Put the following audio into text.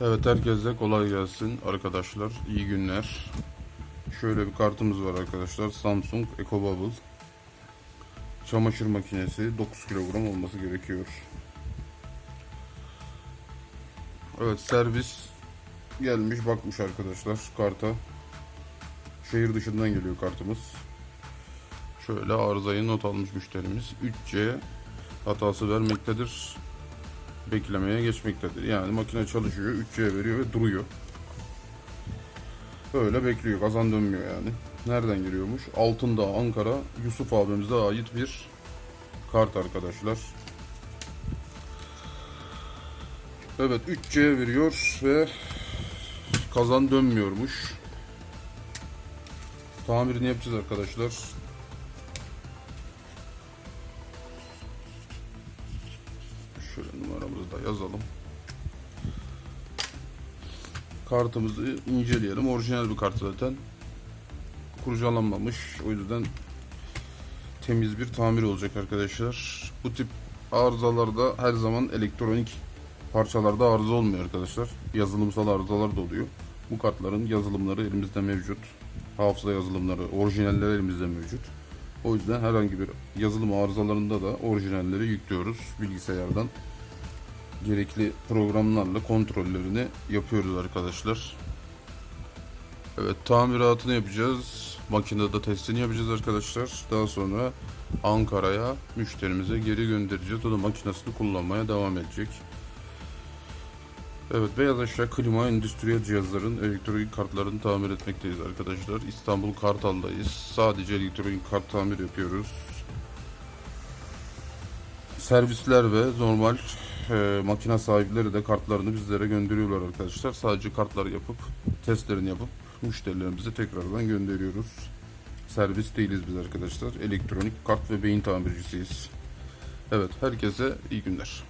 Evet herkese kolay gelsin arkadaşlar. İyi günler. Şöyle bir kartımız var arkadaşlar. Samsung EcoBubble. Çamaşır makinesi 9 kilogram olması gerekiyor. Evet servis gelmiş bakmış arkadaşlar karta. Şehir dışından geliyor kartımız. Şöyle arızayı not almış müşterimiz. 3C hatası vermektedir. Beklemeye geçmektedir. Yani makine çalışıyor, 3C veriyor ve duruyor. Böyle bekliyor, kazan dönmüyor yani. Nereden geliyormuş? Altındağ, Ankara, Yusuf abimize ait bir kart arkadaşlar. Evet 3C veriyor ve kazan dönmüyormuş. Tamirini yapacağız arkadaşlar. Şöyle numaramızı da yazalım. Kartımızı inceleyelim. Orijinal bir kart zaten. Kurcalanmamış. O yüzden temiz bir tamir olacak arkadaşlar. Bu tip arızalarda her zaman elektronik parçalarda arıza olmuyor arkadaşlar. Yazılımsal arızalar da oluyor. Bu kartların yazılımları elimizde mevcut. Hafıza yazılımları, orijinalleri elimizde mevcut. O yüzden herhangi bir yazılım arızalarında da orijinalleri yüklüyoruz bilgisayardan. Gerekli programlarla kontrollerini yapıyoruz arkadaşlar. Evet tamiratını yapacağız. Makinede testini yapacağız arkadaşlar. Daha sonra Ankara'ya müşterimize geri göndereceğiz. O da makinesini kullanmaya devam edecek. Evet beyaz eşya, klima, endüstriyel cihazların elektronik kartlarını tamir etmekteyiz arkadaşlar. İstanbul Kartal'dayız. Sadece elektronik kart tamir yapıyoruz. Servisler ve normal e, makine sahipleri de kartlarını bizlere gönderiyorlar arkadaşlar. Sadece kartları yapıp testlerini yapıp müşterilerimize tekrardan gönderiyoruz. Servis değiliz biz arkadaşlar. Elektronik kart ve beyin tamircisiyiz. Evet herkese iyi günler.